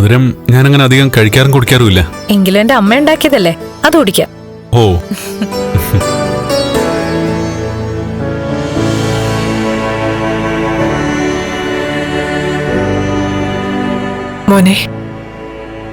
മധുരം ഞാൻ അങ്ങനെ അധികം കഴിക്കാറും കുടിക്കാറുമില്ല. എങ്കിലും എന്റെ അമ്മ ഉണ്ടാക്കിയതല്ലേ? അത് കുടിക്കാം. ഓ. മോനെ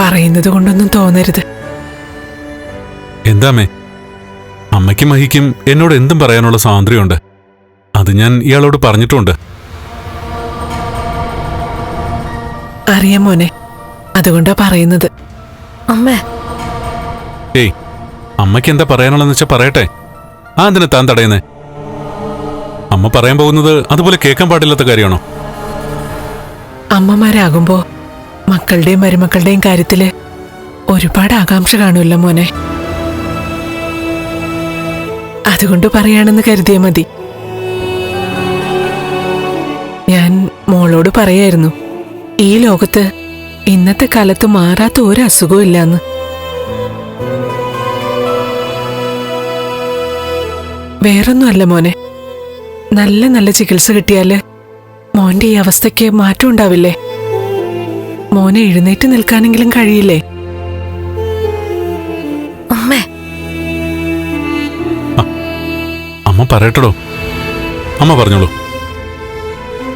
പറയുന്നത് കൊണ്ടൊന്നും തോന്നരുത്. എന്താമേ അമ്മയ്ക്കും മഹിക്കും എന്നോട് എന്തും പറയാനുള്ള സ്വാതന്ത്ര്യമുണ്ട്. അത് ഞാൻ ഇയാളോട് പറഞ്ഞിട്ടുണ്ട്. അറിയാം മോനെ അതുകൊണ്ടാ പറയുന്നത്. അമ്മേ. ഏയ് അമ്മയ്ക്ക് എന്താ പറയാനുള്ളതെന്ന് വെച്ചാൽ പറയട്ടെ. ആ എന്തിനാ താൻ തടയുന്നേ? അമ്മ പറയാൻ പോകുന്നത് അതുപോലെ കേൾക്കാൻ പാടില്ലാത്ത കാര്യമാണോ? അമ്മമാരാകുമ്പോ മക്കളുടെയും മരുമക്കളുടെയും കാര്യത്തിൽ ഒരുപാട് ആകാംക്ഷ കാണുമല്ലോ മോനെ. അതുകൊണ്ട് പറയാണെന്ന് കരുതിയ മതി. ഞാൻ മോളോട് പറയായിരുന്നു ഈ ലോകത്ത് ഇന്നത്തെ കാലത്ത് മാറാത്ത ഒരു അസുഖവും ഇല്ലാന്ന്. വേറൊന്നുമല്ല മോനെ. നല്ല നല്ല ചികിത്സ കിട്ടിയാൽ മോന്റെ ഈ അവസ്ഥയ്ക്ക് മാറ്റം ഉണ്ടാവില്ലേ? മോനെ എഴുന്നേറ്റ് നിൽക്കാനെങ്കിലും കഴിയില്ലേ? അമ്മേ. അമ്മ പറയട്ടോ അമ്മ പറഞ്ഞോളൂ.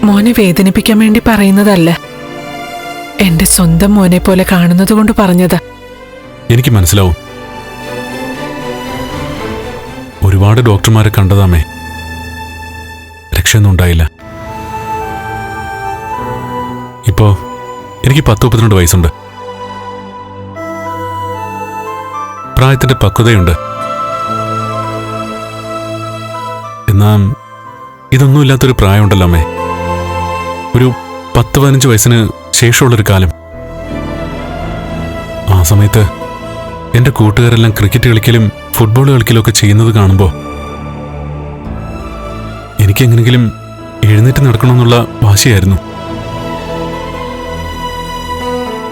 മോനെ വേദനിപ്പിക്കാൻ വേണ്ടി പറയുന്നതല്ല. എന്റെ സ്വന്തം മോനെ പോലെ കാണുന്നത് കൊണ്ട് പറഞ്ഞതാ. എനിക്ക് മനസ്സിലാവും. ഒരുപാട് ഡോക്ടർമാരെ കണ്ടതാമേ. രക്ഷയൊന്നും ഉണ്ടായില്ല. ഇപ്പോ എനിക്ക് പത്ത് മുപ്പത്തിരണ്ട് വയസ്സുണ്ട്. പ്രായത്തിന്റെ പക്വതയുണ്ട്. എന്നാൽ ഇതൊന്നുമില്ലാത്തൊരു പ്രായമുണ്ടല്ലോ അമ്മേ. ഒരു പത്ത് പതിനഞ്ച് വയസ്സിന് ശേഷമുള്ളൊരു കാലം. ആ സമയത്ത് എന്റെ കൂട്ടുകാരെല്ലാം ക്രിക്കറ്റ് കളിക്കലും ഫുട്ബോൾ കളിക്കലും ഒക്കെ ചെയ്യുന്നത് കാണുമ്പോൾ എനിക്കെങ്ങനെങ്കിലും എഴുന്നേറ്റ് നടക്കണമെന്നുള്ള വാശിയായിരുന്നു.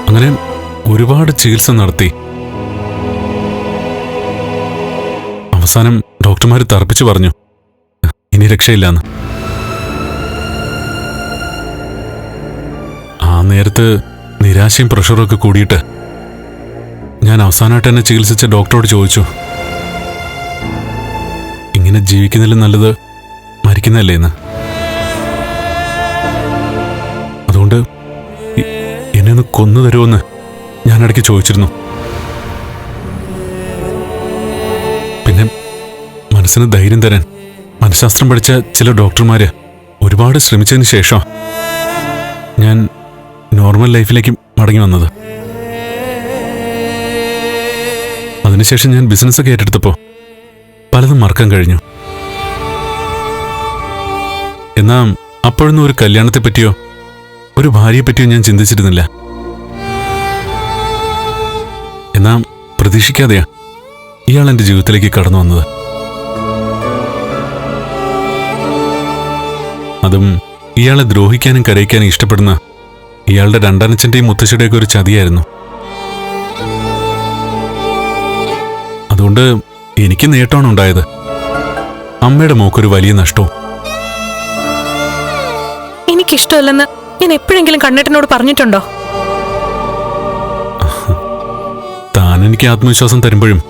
അങ്ങനെ ഒരുപാട് ചികിത്സ നടത്തി. അവസാനം ഡോക്ടർമാർ തർപ്പിച്ചു പറഞ്ഞു. ഇനി രക്ഷയില്ലാന്ന്. ആ നേരത്ത് നിരാശയും പ്രഷറും ഒക്കെ കൂടിയിട്ട് ഞാൻ അവസാനമായിട്ട് എന്നെ ചികിത്സിച്ച ഡോക്ടറോട് ചോദിച്ചു. ഇങ്ങനെ ജീവിക്കുന്നതിലും നല്ലത് മരിക്കുന്നതല്ലേ എന്ന്. അതുകൊണ്ട് എന്നെ ഒന്ന് കൊന്നു തരുമെന്ന് ഞാൻ ഇടയ്ക്ക് ചോദിച്ചിരുന്നു. പിന്നെ മനസ്സിന് ധൈര്യം തരാൻ മനഃശാസ്ത്രം പഠിച്ച ചില ഡോക്ടർമാര് ഒരുപാട് ശ്രമിച്ചതിന് ശേഷം ഞാൻ നോർമൽ ലൈഫിലേക്ക് മടങ്ങി വന്നത്. അതിനുശേഷം ഞാൻ ബിസിനസ്സൊക്കെ ഏറ്റെടുത്തപ്പോൾ പലതും മറക്കാൻ കഴിഞ്ഞു. എന്നാൽ അപ്പോഴൊന്നും ഒരു കല്യാണത്തെ പറ്റിയോ ഒരു ഭാര്യയെ പറ്റിയോ ഞാൻ ചിന്തിച്ചിരുന്നില്ല. എന്നാ പ്രതീക്ഷിക്കാതെയാ ഇയാൾ എന്റെ ജീവിതത്തിലേക്ക് കടന്നു വന്നത്. അതും ഇയാളെ ദ്രോഹിക്കാനും കരയിക്കാനും ഇഷ്ടപ്പെടുന്ന ഇയാളുടെ രണ്ടനച്ഛന്റെയും മുത്തശ്ശിയുടെയൊക്കെ ഒരു ചതിയായിരുന്നു. അതുകൊണ്ട് എനിക്ക് നേട്ടമാണ് ഉണ്ടായത്. അമ്മയുടെ മോക്കൊരു വലിയ നഷ്ടവും. എനിക്കിഷ്ടമല്ലെന്ന് ഞാൻ എപ്പോഴെങ്കിലും കണ്ണേട്ടനോട് പറഞ്ഞിട്ടുണ്ടോ? താൻ എനിക്ക് ആത്മവിശ്വാസം തരുമ്പോഴും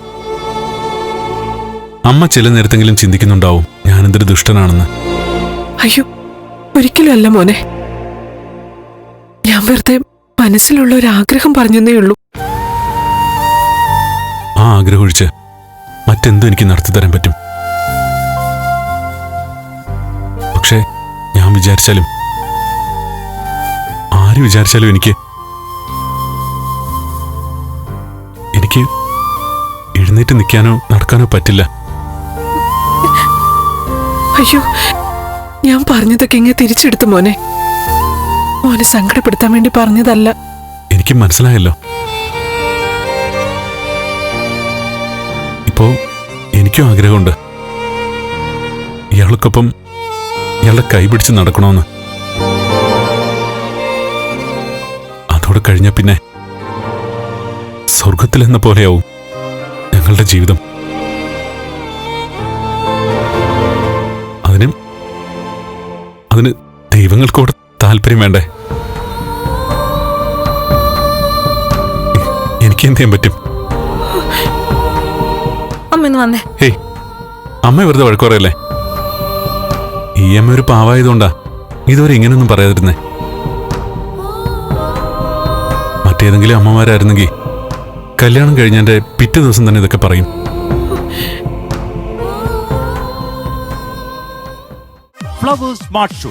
അമ്മ ചില നേരത്തെങ്കിലും ചിന്തിക്കുന്നുണ്ടാവും. ഞാനെന്തൊരു ദുഷ്ടനാണെന്ന്. അയ്യോ ഒരിക്കലും അല്ല മോനെ. ഞാൻ വെറുതെ മനസ്സിലുള്ള ഒരു ആഗ്രഹം പറഞ്ഞതേ ഉള്ളൂ. ആ ആഗ്രഹം ഒഴിച്ച് മറ്റെന്തും എനിക്ക് നടത്തി തരാൻ പറ്റും. പക്ഷേ ഞാൻ വിചാരിച്ചാലും ആര് വിചാരിച്ചാലും എനിക്ക് എനിക്ക് എഴുന്നേറ്റ് നിൽക്കാനോ നടക്കാനോ പറ്റില്ല. അയ്യോ ഞാൻ പറഞ്ഞതൊക്കെ ഇങ്ങനെ തിരിച്ചെടുത്തു മോനെ. മോനെ സങ്കടപ്പെടുത്താൻ വേണ്ടി പറഞ്ഞതല്ല. എനിക്ക് മനസ്സിലായല്ലോ. ഇപ്പോ എനിക്കും ആഗ്രഹമുണ്ട്. ഇയാൾക്കൊപ്പം ഇയാളുടെ കൈ പിടിച്ച് നടക്കണമെന്ന് അതോടെ കഴിഞ്ഞ പിന്നെ സ്വർഗത്തിലെന്ന പോലെയാവും ഞങ്ങളുടെ ജീവിതം. അതിന് അതിന് ദൈവങ്ങൾക്കൂടെ താല്പര്യം വേണ്ടേ? എനിക്ക് എന്ത് ചെയ്യാൻ പറ്റും? അമ്മ ഇന്ന് വന്നേ. ഹേയ് അമ്മ വെറുതെ വഴക്കുറയല്ലേ ഈ അമ്മ ഒരു പാവായതുകൊണ്ടാ. ഇതുവരെ ഇങ്ങനെയൊന്നും പറയാതിരുന്നേ. മറ്റേതെങ്കിലും അമ്മമാരായിരുന്നെങ്കിൽ കല്യാണം കഴിഞ്ഞതിന്റെ പിറ്റേ ദിവസം തന്നെ ഇതൊക്കെ പറയും. Flowers smart show.